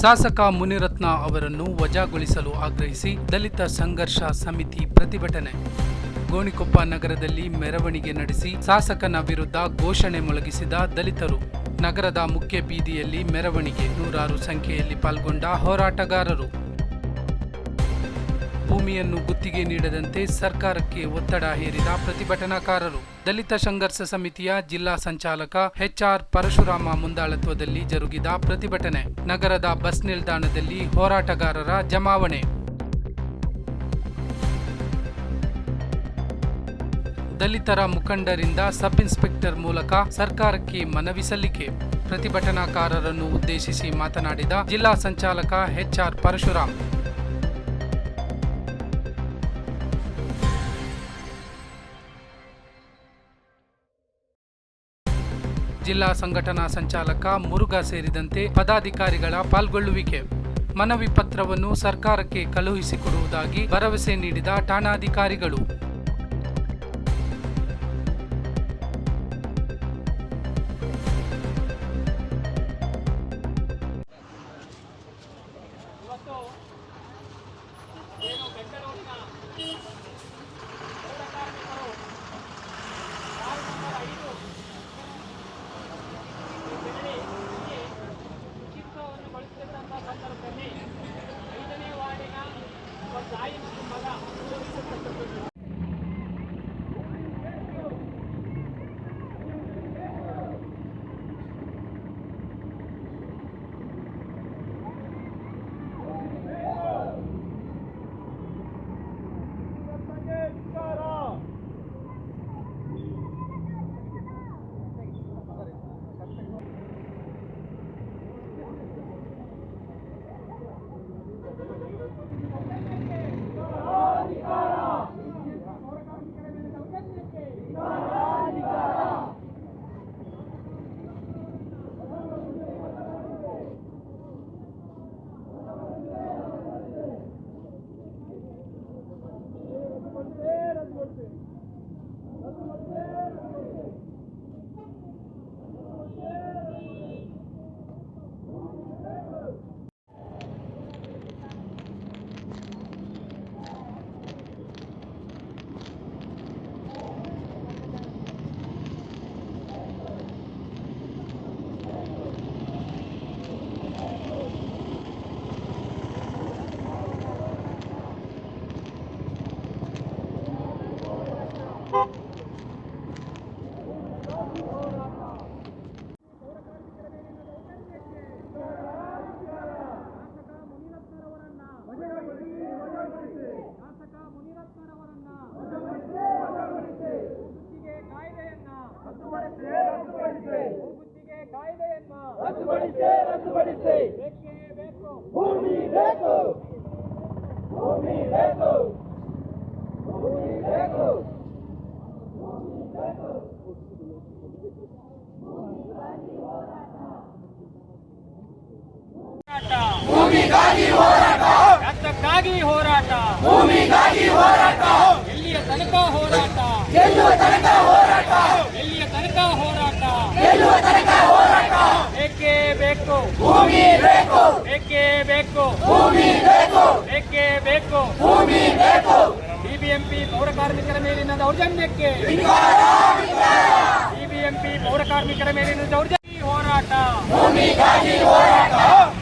ಶಾಸಕ ಮುನಿರತ್ನ ಅವರನ್ನು ವಜಾಗೊಳಿಸಲು ಆಗ್ರಹಿಸಿ ದಲಿತ ಸಂಘರ್ಷ ಸಮಿತಿ ಪ್ರತಿಭಟನೆ. ಗೋಣಿಕೊಪ್ಪ ನಗರದಲ್ಲಿ ಮೆರವಣಿಗೆ ನಡೆಸಿ ಶಾಸಕನ ವಿರುದ್ಧ ಘೋಷಣೆ ಮೊಳಗಿಸಿದ ದಲಿತರು. ನಗರದ ಮುಖ್ಯ ಬೀದಿಯಲ್ಲಿ ಮೆರವಣಿಗೆ ನೂರಾರು ಸಂಖ್ಯೆಯಲ್ಲಿ ಪಾಲ್ಗೊಂಡ ಹೋರಾಟಗಾರರು. ಭೂಮಿಯನ್ನು ಗುತ್ತಿಗೆ ನೀಡದಂತೆ ಸರ್ಕಾರಕ್ಕೆ ಒತ್ತಡ ಹೇರಿದ ಪ್ರತಿಭಟನಾಕಾರರು. ದಲಿತ ಸಂಘರ್ಷ ಸಮಿತಿಯ ಜಿಲ್ಲಾ ಸಂಚಾಲಕ ಎಚ್ಆರ್ ಪರಶುರಾಮ ಮುಂದಾಳತ್ವದಲ್ಲಿ ಜರುಗಿದ ಪ್ರತಿಭಟನೆ. ನಗರದ ಬಸ್ ನಿಲ್ದಾಣದಲ್ಲಿ ಹೋರಾಟಗಾರರ ಜಮಾವಣೆ. ದಲಿತರ ಮುಖಂಡರಿಂದ ಸಬ್ ಇನ್ಸ್ಪೆಕ್ಟರ್ ಮೂಲಕ ಸರ್ಕಾರಕ್ಕೆ ಮನವಿ ಸಲ್ಲಿಕೆ. ಪ್ರತಿಭಟನಾಕಾರರನ್ನು ಉದ್ದೇಶಿಸಿ ಮಾತನಾಡಿದ ಜಿಲ್ಲಾ ಸಂಚಾಲಕ ಎಚ್ಆರ್ ಪರಶುರಾಮ್. ಜಿಲ್ಲಾ ಸಂಘಟನಾ ಸಂಚಾಲಕ ಮುರುಘಾ ಸೇರಿದಂತೆ ಪದಾಧಿಕಾರಿಗಳ ಪಾಲ್ಗೊಳ್ಳುವಿಕೆ. ಮನವಿ ಪತ್ರವನ್ನು ಸರ್ಕಾರಕ್ಕೆ ಕಳುಹಿಸಿಕೊಡುವುದಾಗಿ ಭರವಸೆ ನೀಡಿದ ಠಾಣಾಧಿಕಾರಿಗಳು. ಒಬ್ಬ ಭೂಮಿಗಾಗಿ ಹೋರಾಟ. ರಕ್ತಕ್ಕಾಗಿ ಹೋರಾಟ. ಭೂಮಿಗಾಗಿ ಹೋರಾಟ. ಎಲ್ಲಿಯ ತನಕ ಹೋರಾಟ. ಗೆಲ್ಲುವ ತನಕ ಹೋರಾಟ. ಎಲ್ಲಿಯ ತನಕ ಹೋರಾಟ. ಗೆಲ್ಲುವ ತನಕ ಹೋರಾಟ. ಬೇಕೇ ಬೇಕು. ಭೂಮಿ ಬೇಕು. ಬೇಕೇ ಬೇಕು. ಭೂಮಿ ಬೇಕು. ಬೇಕೇ ಬೇಕು. ಭೂಮಿ ಬೇಕು. ಬಿಬಿಎಂಪಿ ಪೌರ ಕಾರ್ಮಿಕರ ಮೇಲಿನ ದೌರ್ಜನ್ಯಕ್ಕೆ. ಬಿಬಿಎಂಪಿ ಪೌರ ಕಾರ್ಮಿಕರ ಮೇಲಿನ ದೌರ್ಜನ್ಯ ಹೋರಾಟ. ಭೂಮಿಗಾಗಿ ಹೋರಾಟ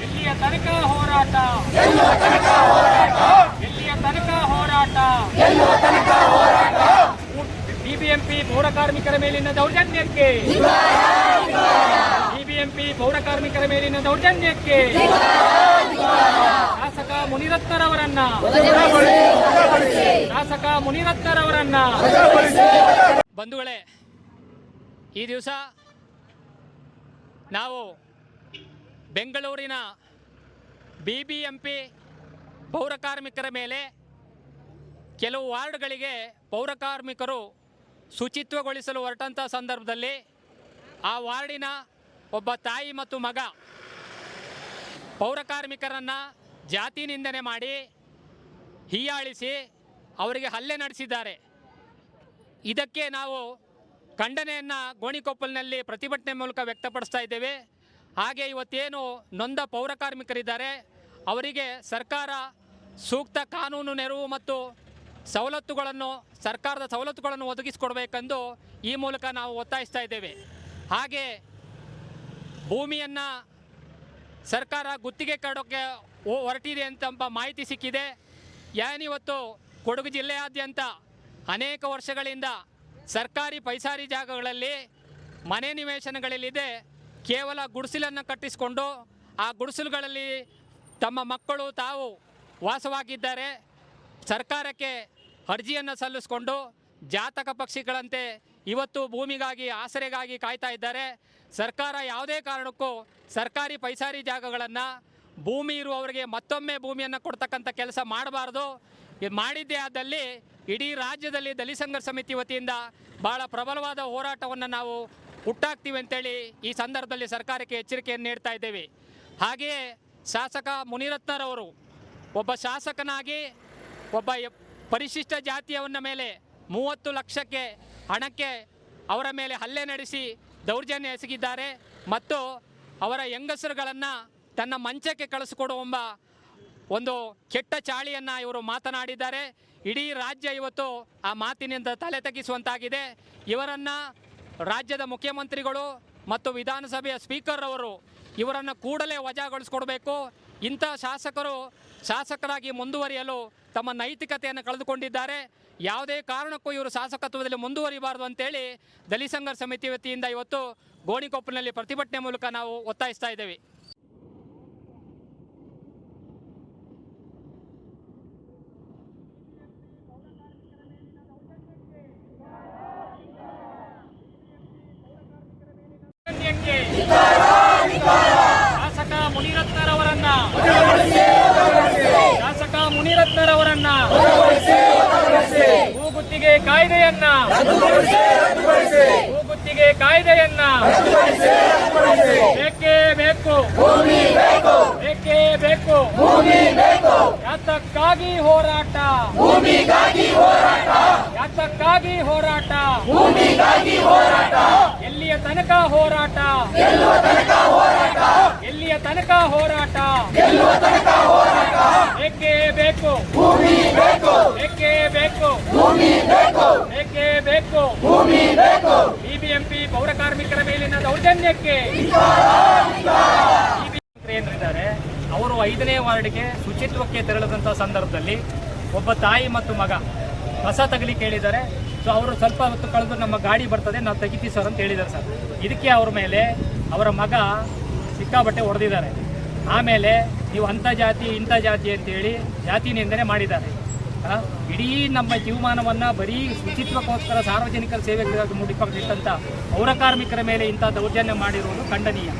ಎಲ್ಲಿಯ ತನಕ ಹೋರಾಟ ಗೆಲ್ಲುವ ತನಕ ಹೋರಾಟ ಎಲ್ಲಿಯ ತನಕ ಹೋರಾಟ ಗೆಲ್ಲುವ ತನಕ ಹೋರಾಟ ಬಿಬಿಎಂಪಿ ಪೌರ ಕಾರ್ಮಿಕರ ಮೇಲಿನ ದೌರ್ಜನ್ಯಕ್ಕೆ ಬಿಬಿಎಂಪಿ ಪೌರ ಕಾರ್ಮಿಕರ ಮೇಲಿನ ದೌರ್ಜನ್ಯಕ್ಕೆ ಶಾಸಕ ಮುನಿರತ್ನರವರನ್ನ ಶಾಸಕ ಮುನಿರತ್ನರವರನ್ನ ಬಂಧುಗಳೇ, ಈ ದಿವಸ ನಾವು ಬೆಂಗಳೂರಿನ ಬಿ ಬಿ ಎಂ ಪಿ ಪೌರ ಕಾರ್ಮಿಕರ ಮೇಲೆ ಕೆಲವು ವಾರ್ಡ್ಗಳಿಗೆ ಪೌರ ಕಾರ್ಮಿಕರು ಶುಚಿತ್ವಗೊಳಿಸಲು ಹೊರಟಂಥ ಸಂದರ್ಭದಲ್ಲಿ ಆ ವಾರ್ಡಿನ ಒಬ್ಬ ತಾಯಿ ಮತ್ತು ಮಗ ಪೌರ ಕಾರ್ಮಿಕರನ್ನು ಜಾತಿ ನಿಂದನೆ ಮಾಡಿ ಹೀಯಾಳಿಸಿ ಅವರಿಗೆ ಹಲ್ಲೆ ನಡೆಸಿದ್ದಾರೆ. ಇದಕ್ಕೆ ನಾವು ಖಂಡನೆಯನ್ನು ಗೋಣಿಕೊಪ್ಪಲಿನಲ್ಲಿ ಪ್ರತಿಭಟನೆ ಮೂಲಕ ವ್ಯಕ್ತಪಡಿಸ್ತಾ ಇದ್ದೇವೆ. ಹಾಗೆ ಇವತ್ತೇನು ನೊಂದ ಪೌರ ಕಾರ್ಮಿಕರಿದ್ದಾರೆ. ಅವರಿಗೆ ಸರ್ಕಾರ ಸೂಕ್ತ ಕಾನೂನು ನೆರವು ಮತ್ತು ಸವಲತ್ತುಗಳನ್ನು, ಸರ್ಕಾರದ ಸವಲತ್ತುಗಳನ್ನು ಒದಗಿಸಿಕೊಡಬೇಕೆಂದು ಈ ಮೂಲಕ ನಾವು ಒತ್ತಾಯಿಸ್ತಾ ಇದ್ದೇವೆ. ಹಾಗೆ ಭೂಮಿಯನ್ನು ಸರ್ಕಾರ ಗುತ್ತಿಗೆ ಕಡೋಕ್ಕೆ ಹೊರಟಿದೆ ಅಂತ ಮಾಹಿತಿ ಸಿಕ್ಕಿದೆ. ಏನಿವತ್ತು ಕೊಡಗು ಜಿಲ್ಲೆಯಾದ್ಯಂತ ಅನೇಕ ವರ್ಷಗಳಿಂದ ಸರ್ಕಾರಿ ಪೈಸಾರಿ ಜಾಗಗಳಲ್ಲಿ ಮನೆ ನಿವೇಶನಗಳಲ್ಲಿದೆ. ಕೇವಲ ಗುಡಿಸಿಲನ್ನು ಕಟ್ಟಿಸಿಕೊಂಡು ಆ ಗುಡಿಸಲುಗಳಲ್ಲಿ ತಮ್ಮ ಮಕ್ಕಳು ತಾವು ವಾಸವಾಗಿದ್ದಾರೆ ಸರ್ಕಾರಕ್ಕೆ ಅರ್ಜಿಯನ್ನು ಸಲ್ಲಿಸಿಕೊಂಡು ಜಾತಕ ಪಕ್ಷಿಗಳಂತೆ ಇವತ್ತು ಭೂಮಿಗಾಗಿ, ಆಸರೆಗಾಗಿ ಕಾಯ್ತಾ ಇದ್ದಾರೆ. ಸರ್ಕಾರ ಯಾವುದೇ ಕಾರಣಕ್ಕೂ ಸರ್ಕಾರಿ ಪೈಸಾರಿ ಜಾಗಗಳನ್ನು ಭೂಮಿ ಇರುವವರಿಗೆ ಮತ್ತೊಮ್ಮೆ ಭೂಮಿಯನ್ನು ಕೊಡ್ತಕ್ಕಂಥ ಕೆಲಸ ಮಾಡಬಾರ್ದು. ಮಾಡಿದ್ದೇ ಆದಲ್ಲಿ ಇಡೀ ರಾಜ್ಯದಲ್ಲಿ ದಲಿತ ಸಂಘರ್ಷ ಸಮಿತಿ ವತಿಯಿಂದ ಭಾಳ ಪ್ರಬಲವಾದ ಹೋರಾಟವನ್ನು ನಾವು ಹುಟ್ಟಾಕ್ತೀವಿ ಅಂತೇಳಿ ಈ ಸಂದರ್ಭದಲ್ಲಿ ಸರ್ಕಾರಕ್ಕೆ ಎಚ್ಚರಿಕೆಯನ್ನು ನೀಡ್ತಾ ಇದ್ದೇವೆ. ಹಾಗೆಯೇ ಶಾಸಕ ಮುನಿರತ್ನರವರು ಒಬ್ಬ ಶಾಸಕನಾಗಿ ಒಬ್ಬ ಪರಿಶಿಷ್ಟ ಜಾತಿಯವನ ಮೇಲೆ ಮೂವತ್ತು ಲಕ್ಷಕ್ಕೆ ಹಣಕ್ಕೆ ಅವರ ಮೇಲೆ ಹಲ್ಲೆ ನಡೆಸಿ ದೌರ್ಜನ್ಯ ಎಸಗಿದ್ದಾರೆ ಮತ್ತು ಅವರ ಹೆಂಗಸರುಗಳನ್ನು ತನ್ನ ಮಂಚಕ್ಕೆ ಕಳಿಸಿಕೊಡುವಂಬ ಒಂದು ಕೆಟ್ಟ ಚಾಳಿಯನ್ನು ಇವರು ಮಾತನಾಡಿದ್ದಾರೆ. ಇಡೀ ರಾಜ್ಯ ಇವತ್ತು ಆ ಮಾತಿನಿಂದ ತಲೆ ತಗ್ಗಿಸುವಂತಾಗಿದೆ. ಇವರನ್ನು ರಾಜ್ಯದ ಮುಖ್ಯಮಂತ್ರಿಗಳು ಮತ್ತು ವಿಧಾನಸಭೆಯ ಸ್ಪೀಕರ್ ಅವರು ಇವರನ್ನು ಕೂಡಲೇ ವಜಾಗೊಳಿಸ್ಕೊಡ್ಬೇಕು. ಇಂಥ ಶಾಸಕರು ಶಾಸಕರಾಗಿ ಮುಂದುವರಿಯಲು ತಮ್ಮ ನೈತಿಕತೆಯನ್ನು ಕಳೆದುಕೊಂಡಿದ್ದಾರೆ. ಯಾವುದೇ ಕಾರಣಕ್ಕೂ ಇವರು ಶಾಸಕತ್ವದಲ್ಲಿ ಮುಂದುವರಿಬಾರದು ಅಂತೇಳಿ ದಲಿತ ಸಂಘರ್ಷ ಸಮಿತಿ ವತಿಯಿಂದ ಇವತ್ತು ಗೋಣಿಕೊಪ್ಪಲಿನಲ್ಲಿ ಪ್ರತಿಭಟನೆ ಮೂಲಕ ನಾವು ಒತ್ತಾಯಿಸ್ತಾ ಇದ್ದೇವೆ ಯಜ್ಞಕ್ಕೆ ಶಾಸಕ ಮುನಿರತ್ನರವರನ್ನ ಶಾಸಕ ಮುನಿರತ್ನರವರನ್ನ ಭೂಗುತ್ತಿಗೆ ಕಾಯ್ದೆಯನ್ನ. ಭೂಗುತ್ತಿಗೆ ಕಾಯ್ದೆಯನ್ನ. ಬೇಕೇ ಬೇಕು. ಬೇಕೇ ಬೇಕು. ಯಾತಕ್ಕಾಗಿ ಹೋರಾಟ? ಯಾತಕ್ಕಾಗಿ ಹೋರಾಟ? ಎಲ್ಲಿಯ ತನಕ ಹೋರಾಟ? ಎಲ್ಲಿಯ ತನಕ ಹೋರಾಟ. ಹೋರಾಟ ಬೇಕೇ? ಬೇಕು ಭೂಮಿ ಬೇಕು? ಏಕೆ ಬೇಕು? ಭೂಮಿ ಬೇಕು ಏಕೆ ಬೇಕು ಭೂಮಿ ಬೇಕು ಬಿಬಿಎಂಪಿ ಪೌರ ಕಾರ್ಮಿಕರ ಮೇಲಿನ ದೌರ್ಜನ್ಯಕ್ಕೆ ಏನಿದ್ದಾರೆ ಅವರು ಐದನೇ ವಾರ್ಡ್ಗೆ ಶುಚಿತ್ವಕ್ಕೆ ತೆರಳಿದಂಥ ಸಂದರ್ಭದಲ್ಲಿ ಒಬ್ಬ ತಾಯಿ ಮತ್ತು ಮಗ ಕಸ ತಗಲಿ ಕೇಳಿದ್ದಾರೆ. ಸೊ ಅವರು ಸ್ವಲ್ಪ ಹೊತ್ತು ಕಳೆದು ನಮ್ಮ ಗಾಡಿ ಬರ್ತದೆ, ನಾವು ತೆಗಿತೀವಿ ಸರ್ ಅಂತ ಹೇಳಿದ್ದಾರೆ ಸರ್. ಇದಕ್ಕೆ ಅವ್ರ ಮೇಲೆ ಅವರ ಮಗ ಸಿಕ್ಕಾಬಟ್ಟೆ ಹೊಡೆದಿದ್ದಾರೆ ಆಮೇಲೆ ನೀವು ಅಂಥ ಜಾತಿ, ಇಂಥ ಜಾತಿ ಅಂತೇಳಿ ಜಾತಿ ನಿಂದನೆ ಮಾಡಿದ್ದಾರೆ. ಇಡೀ ನಮ್ಮ ಜೀವಮಾನವನ್ನು ಬರೀ ಶುಚಿತ್ವಕ್ಕೋಸ್ಕರ ಸಾರ್ವಜನಿಕರ ಸೇವೆಗಳಿಗಾಗಿ ಮುಡಿಕೊಂಡಿಟ್ಟಂಥ ಪೌರ ಕಾರ್ಮಿಕರ ಮೇಲೆ ಇಂಥ ದೌರ್ಜನ್ಯ ಮಾಡಿರುವುದು ಖಂಡನೀಯ.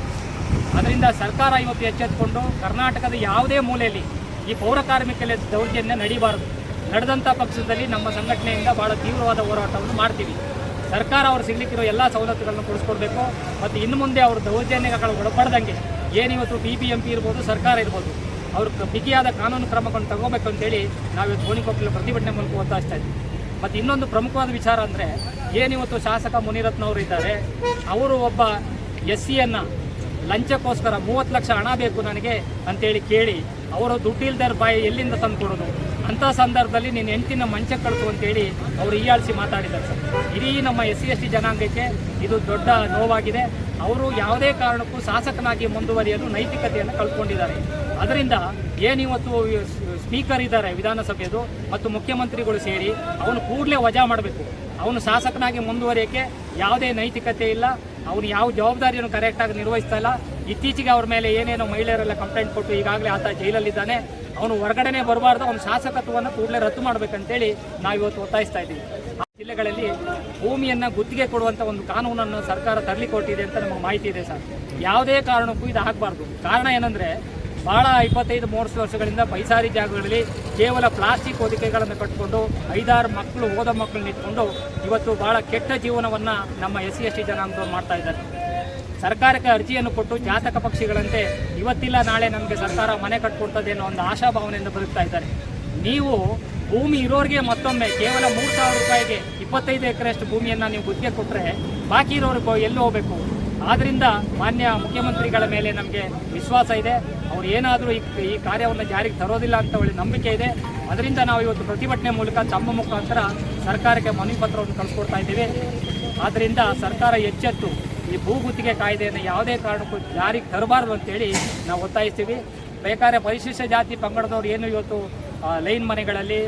ಅದರಿಂದ ಸರ್ಕಾರ ಇವತ್ತು ಎಚ್ಚೆತ್ತುಕೊಂಡು ಕರ್ನಾಟಕದ ಯಾವುದೇ ಮೂಲೆಯಲ್ಲಿ ಈ ಪೌರ ಕಾರ್ಮಿಕರ ದೌರ್ಜನ್ಯ ನಡೀಬಾರದು. ನಡೆದಂಥ ಪಕ್ಷದಲ್ಲಿ ನಮ್ಮ ಸಂಘಟನೆಯಿಂದ ಭಾಳ ತೀವ್ರವಾದ ಹೋರಾಟವನ್ನು ಮಾಡ್ತೀವಿ. ಸರ್ಕಾರ ಅವ್ರು ಸಿಗ್ಲಿಕ್ಕಿರೋ ಎಲ್ಲ ಸವಲತ್ತುಗಳನ್ನು ಕೊಡಿಸ್ಕೊಡ್ಬೇಕು. ಮತ್ತು ಇನ್ನು ಮುಂದೆ ಅವರು ದೌರ್ಜನ್ಯಗಳು ಒಳಪಡ್ದಂಗೆ ಏನಿವತ್ತು ಬಿ ಬಿ ಎಂ ಇರ್ಬೋದು, ಸರ್ಕಾರ ಇರ್ಬೋದು, ಅವ್ರು ಬಿಗಿಯಾದ ಕಾನೂನು ಕ್ರಮಗಳನ್ನು ತಗೋಬೇಕು ಅಂತೇಳಿ ನಾವಿವತ್ತು ಗೋಣಿಕೊಪ್ಪಲು ಪ್ರತಿಭಟನೆ ಮೂಲಕ ಒತ್ತಾಯಿಸ್ತಾ ಇದ್ದೀವಿ ಮತ್ತು ಇನ್ನೊಂದು ಪ್ರಮುಖವಾದ ವಿಚಾರ ಅಂದರೆ ಏನಿವತ್ತು ಶಾಸಕ ಮುನಿರತ್ನ ಅವರು ಇದ್ದಾರೆ, ಅವರು ಒಬ್ಬ ಎಸ್ ಸಿಯನ್ನು ಲಂಚಕ್ಕೋಸ್ಕರ ಮೂವತ್ತು ಲಕ್ಷ ಹಣ ಬೇಕು ನನಗೆ ಅಂತೇಳಿ ಕೇಳಿ, ಅವರು ದುಡ್ಡಿಲ್ದರ ಬಾಯಿ ಎಲ್ಲಿಂದ ತಂದು ಕೊಡೋದು ಅಂಥ ಸಂದರ್ಭದಲ್ಲಿ ನೀನು ಹೆಂಡ್ತಿನ ಮಂಚಕ್ಕೆ ಕಳಿಸು ಅಂತೇಳಿ ಅವರು ಹೀಯಾಳಿಸಿ ಮಾತಾಡಿದ್ದಾರೆ ಸರ್. ಇಡೀ ನಮ್ಮ ಎಸ್ ಸಿ ಎಸ್ ಟಿ ಜನಾಂಗಕ್ಕೆ ಇದು ದೊಡ್ಡ ನೋವಾಗಿದೆ. ಅವರು ಯಾವುದೇ ಕಾರಣಕ್ಕೂ ಶಾಸಕನಾಗಿ ಮುಂದುವರಿಯಲು ನೈತಿಕತೆಯನ್ನು ಕಳ್ಕೊಂಡಿದ್ದಾರೆ. ಅದರಿಂದ ಏನಿವತ್ತು ಸ್ಪೀಕರ್ ಇದ್ದಾರೆ ವಿಧಾನಸಭೆಯದು ಮತ್ತು ಮುಖ್ಯಮಂತ್ರಿಗಳು ಸೇರಿ ಅವನು ಕೂಡಲೇ ವಜಾ ಮಾಡಬೇಕು. ಅವನು ಶಾಸಕನಾಗಿ ಮುಂದುವರಿಯೋಕ್ಕೆ ಯಾವುದೇ ನೈತಿಕತೆ ಇಲ್ಲ. ಅವನು ಯಾವ ಜವಾಬ್ದಾರಿಯನ್ನು ಕರೆಕ್ಟಾಗಿ ನಿರ್ವಹಿಸ್ತಾ ಇಲ್ಲ. ಇತ್ತೀಚೆಗೆ ಅವ್ರ ಮೇಲೆ ಏನೇನೋ ಮಹಿಳೆಯರೆಲ್ಲ ಕಂಪ್ಲೇಂಟ್ ಕೊಟ್ಟು ಈಗಾಗಲೇ ಆತ ಜೈಲಲ್ಲಿದ್ದಾನೆ. ಅವನು ಹೊರಗಡೆನೆ ಬರಬಾರ್ದು, ಅವನ ಶಾಸಕತ್ವವನ್ನು ಕೂಡಲೇ ರದ್ದು ಮಾಡಬೇಕಂತೇಳಿ ನಾವು ಇವತ್ತು ಒತ್ತಾಯಿಸ್ತಾ ಇದ್ದೀವಿ. ಆ ಜಿಲ್ಲೆಗಳಲ್ಲಿ ಭೂಮಿಯನ್ನು ಗುತ್ತಿಗೆ ಕೊಡುವಂಥ ಒಂದು ಕಾನೂನನ್ನು ಸರ್ಕಾರ ತರಲಿಕೊಟ್ಟಿದೆ ಅಂತ ನಮಗೆ ಮಾಹಿತಿ ಇದೆ ಸರ್. ಯಾವುದೇ ಕಾರಣಕ್ಕೂ ಇದು ಆಗಬಾರ್ದು. ಕಾರಣ ಏನಂದರೆ ಭಾಳ ಇಪ್ಪತ್ತೈದು, ಮೂವತ್ತು ವರ್ಷಗಳಿಂದ ಪೈಸಾರಿ ಜಾಗಗಳಲ್ಲಿ ಕೇವಲ ಪ್ಲಾಸ್ಟಿಕ್ ಹೊದಿಕೆಗಳನ್ನು ಕಟ್ಟಿಕೊಂಡು ಐದಾರು ಮಕ್ಕಳು, ಓದೋ ಮಕ್ಕಳನ್ನ ಇಟ್ಕೊಂಡು ಇವತ್ತು ಭಾಳ ಕೆಟ್ಟ ಜೀವನವನ್ನು ನಮ್ಮ ಎಸ್ ಸಿ, ಎಸ್ ಟಿ ಜನಾಂಗದವ್ರು ಮಾಡ್ತಾ ಇದ್ದಾರೆ. ಸರ್ಕಾರಕ್ಕೆ ಅರ್ಜಿಯನ್ನು ಕೊಟ್ಟು ಜಾತಕ ಪಕ್ಷಿಗಳಂತೆ ಇವತ್ತಿಲ್ಲ, ನಾಳೆ ನಮಗೆ ಸರ್ಕಾರ ಮನೆ ಕಟ್ಕೊಡ್ತದೆ ಅನ್ನೋ ಒಂದು ಆಶಾಭಾವನೆಯಿಂದ ಬದುಕ್ತಾ ಇದ್ದಾರೆ. ನೀವು ಭೂಮಿ ಇರೋರಿಗೆ ಮತ್ತೊಮ್ಮೆ ಕೇವಲ ಮೂರು ಸಾವಿರ ರೂಪಾಯಿಗೆ ಇಪ್ಪತ್ತೈದು ಎಕರೆಯಷ್ಟು ಭೂಮಿಯನ್ನು ನೀವು ಗುತ್ತಿಗೆ ಕೊಟ್ಟರೆ ಬಾಕಿ ಇರೋರಿಗೆ ಎಲ್ಲಿ ಹೋಗಬೇಕು. ಆದ್ದರಿಂದ ಮಾನ್ಯ ಮುಖ್ಯಮಂತ್ರಿಗಳ ಮೇಲೆ ನಮಗೆ ವಿಶ್ವಾಸ ಇದೆ. ಅವ್ರು ಏನಾದರೂ ಈ ಈ ಕಾರ್ಯವನ್ನು ಜಾರಿಗೆ ತರೋದಿಲ್ಲ ಅಂತ ಒಳ್ಳೆ ನಂಬಿಕೆ ಇದೆ. ಅದರಿಂದ ನಾವು ಇವತ್ತು ಪ್ರತಿಭಟನೆ ಮೂಲಕ ತಮ್ಮ ಮುಖಾಂತರ ಸರ್ಕಾರಕ್ಕೆ ಮನವಿ ಪತ್ರವನ್ನು ಕಳಿಸ್ಕೊಡ್ತಾ ಇದ್ದೀವಿ. ಆದ್ದರಿಂದ ಸರ್ಕಾರ ಎಚ್ಚೆತ್ತು ಈ ಭೂಗುತ್ತಿಗೆ ಕಾಯ್ದೆಯನ್ನು ಯಾವುದೇ ಕಾರಣಕ್ಕೂ ಜಾರಿಗೆ ತರಬಾರ್ದು ಅಂತೇಳಿ ನಾವು ಒತ್ತಾಯಿಸ್ತೀವಿ. ಬೇಕಾದ್ರೆ ಪರಿಶಿಷ್ಟ ಜಾತಿ ಪಂಗಡದವ್ರು ಏನು ಇವತ್ತು ಲೈನ್ ಮನೆಗಳಲ್ಲಿ,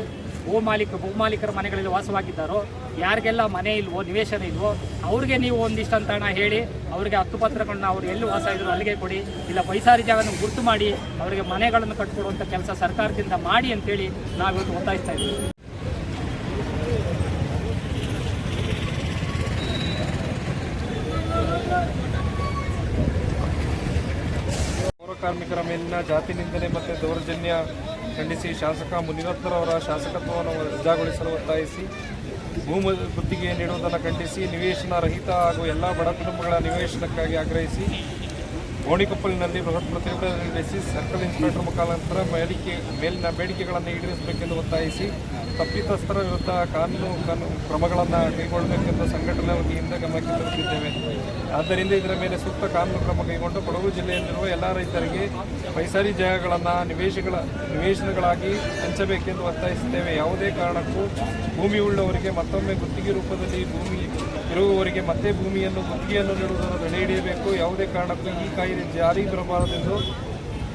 ಭೂ ಮಾಲೀಕ ಭೂಮಾಲೀಕರ ಮನೆಗಳಲ್ಲಿ ವಾಸವಾಗಿದ್ದಾರೋ, ಯಾರಿಗೆಲ್ಲ ಮನೆ ಇಲ್ವೋ, ನಿವೇಶನ ಇಲ್ವೋ, ಅವ್ರಿಗೆ ನೀವು ಒಂದಿಷ್ಟು ಅಂತ ಹಣ ಹೇಳಿ, ಅವರಿಗೆ ಹಕ್ಕುಪತ್ರಗಳನ್ನ ಅವ್ರು ಎಲ್ಲಿ ವಾಸ ಇದ್ರು ಅಲ್ಲಿಗೆ ಕೊಡಿ, ಇಲ್ಲ ಪೈಸಾರಿ ಜಾಗನ ಗುರುತು ಮಾಡಿ, ಅವರಿಗೆ ಮನೆಗಳನ್ನು ಕಟ್ಕೊಡುವಂಥ ಕೆಲಸ ಸರ್ಕಾರದಿಂದ ಮಾಡಿ ಅಂತೇಳಿ ನಾವು ಇವತ್ತು ಒತ್ತಾಯಿಸ್ತಾ ಇದ್ದೀವಿ. ಕಾರ್ಮಿಕರ ಮೇಲಿನ ಜಾತಿ ನಿಂದನೆ ಮತ್ತು ದೌರ್ಜನ್ಯ ಖಂಡಿಸಿ ಶಾಸಕ ಮುನಿರತ್ನರವರ ಶಾಸಕತ್ವವನ್ನು ವಜಾಗೊಳಿಸಲು ಒತ್ತಾಯಿಸಿ, ಭೂ ಗುತ್ತಿಗೆ ನೀಡುವುದನ್ನು ಖಂಡಿಸಿ, ನಿವೇಶನ ರಹಿತ ಹಾಗೂ ಎಲ್ಲ ಬಡ ಕುಟುಂಬಗಳ ನಿವೇಶನಕ್ಕಾಗಿ ಆಗ್ರಹಿಸಿ ಗೋಣಿಕೊಪ್ಪಲಿನಲ್ಲಿ ಬೃಹತ್ ಪ್ರತಿಭಟನೆ ನಡೆಸಿ ಸರ್ಕಲ್ ಇನ್ಸ್ಪೆಕ್ಟರ್ ಮುಖಾಂತರ ಬೇಡಿಕೆ ಮೇಲಿನ ಬೇಡಿಕೆಗಳನ್ನು ಈಡೇರಿಸಬೇಕೆಂದು ಒತ್ತಾಯಿಸಿ ತಪ್ಪಿತಸ್ಥರ ವಿರುದ್ಧ ಕಾನೂನು ಕಾನೂನು ಕ್ರಮಗಳನ್ನು ಕೈಗೊಳ್ಳಬೇಕೆಂದು ಸಂಘಟನೆ ವತಿಯಿಂದ ಗಮನಕ್ಕೆ ತರುತ್ತಿದ್ದೇವೆ. ಆದ್ದರಿಂದ ಇದರ ಮೇಲೆ ಸೂಕ್ತ ಕಾನೂನು ಕ್ರಮ ಕೈಗೊಂಡು ಕೊಡಗು ಜಿಲ್ಲೆಯಲ್ಲಿರುವ ಎಲ್ಲ ರೈತರಿಗೆ ಪೈಸಾರಿ ಜಾಗಗಳನ್ನು ನಿವೇಶಗಳ, ನಿವೇಶನಗಳಾಗಿ ಹಂಚಬೇಕೆಂದು ಒತ್ತಾಯಿಸುತ್ತೇವೆ. ಯಾವುದೇ ಕಾರಣಕ್ಕೂ ಭೂಮಿ ಉಳ್ಳವರಿಗೆ ಮತ್ತೊಮ್ಮೆ ಗುತ್ತಿಗೆ ರೂಪದಲ್ಲಿ ಭೂಮಿ ಇರುವವರಿಗೆ ಮತ್ತೆ ಭೂಮಿಯನ್ನು ಗುತ್ತಿಗೆಯನ್ನು ನೀಡುವುದನ್ನು ತಡೆ ಹಿಡಿಯಬೇಕು. ಯಾವುದೇ ಕಾರಣಕ್ಕೂ ಈ ಕಾಯ್ದೆ ಜಾರಿ ಬರಬಾರದೆಂದು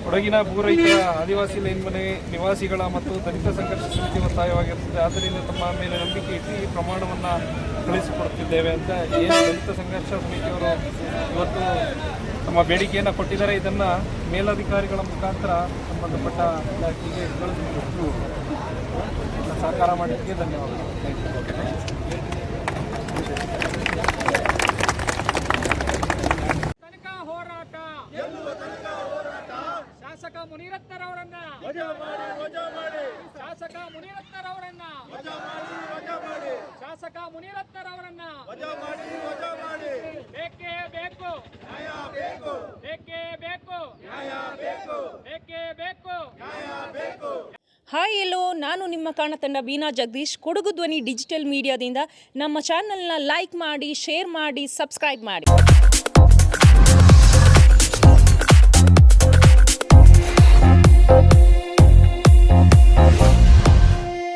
ಕೊಡಗಿನ ಭೂರೈತ ಆದಿವಾಸಿ ಲೈನ್ ಮನೆ ನಿವಾಸಿಗಳ ಮತ್ತು ದಲಿತ ಸಂಘರ್ಷ ಸಮಿತಿ ಒತ್ತಾಯವಾಗಿರುತ್ತದೆ. ಆದ್ದರಿಂದ ತಮ್ಮ ಮೇಲೆ ನಂಬಿಕೆ ಇಟ್ಟು ಈ ಪ್ರಮಾಣವನ್ನು ಕಳಿಸಿಕೊಡುತ್ತಿದ್ದೇವೆ ಅಂತ ಏನು ದಲಿತ ಸಂಘರ್ಷ ಸಮಿತಿಯವರು ಇವತ್ತು ತಮ್ಮ ಬೇಡಿಕೆಯನ್ನು ಕೊಟ್ಟಿದ್ದಾರೆ. ಇದನ್ನು ಮೇಲಧಿಕಾರಿಗಳ ಮುಖಾಂತರ ಸಂಬಂಧಪಟ್ಟ ಇಲಾಖೆಗೆ ಕಳಿಸಿಕೊಟ್ಟು ಸಹಕಾರ ಮಾಡಿದ್ದಕ್ಕೆ ಧನ್ಯವಾದಗಳು. ಶಾಸಕ ಮುನಿರತ್ನರವರನ್ನ. ಶಾಸಕ ಮುನಿರತ್ನರವರನ್ನ. ಶಾಸಕ ಮುನಿರತ್ನರವರನ್ನ. ಬೇಕೇ ಬೇಕು ಬೇಕೇ ಬೇಕು ಬೇಕೇ ಬೇಕು ಹಾಯ್ ಎಲ್ಲೋ ನಾನು ನಿಮ್ಮ ಕಾಣತಂಡ ಬೀನಾ ಜಗದೀಶ್. ಕೊಡಗು ಧ್ವನಿ ಡಿಜಿಟಲ್ ಮೀಡಿಯಾದಿಂದ ನಮ್ಮ ಚಾನೆಲ್ನ ಲೈಕ್ ಮಾಡಿ, ಶೇರ್ ಮಾಡಿ, ಸಬ್ಸ್ಕ್ರೈಬ್ ಮಾಡಿ.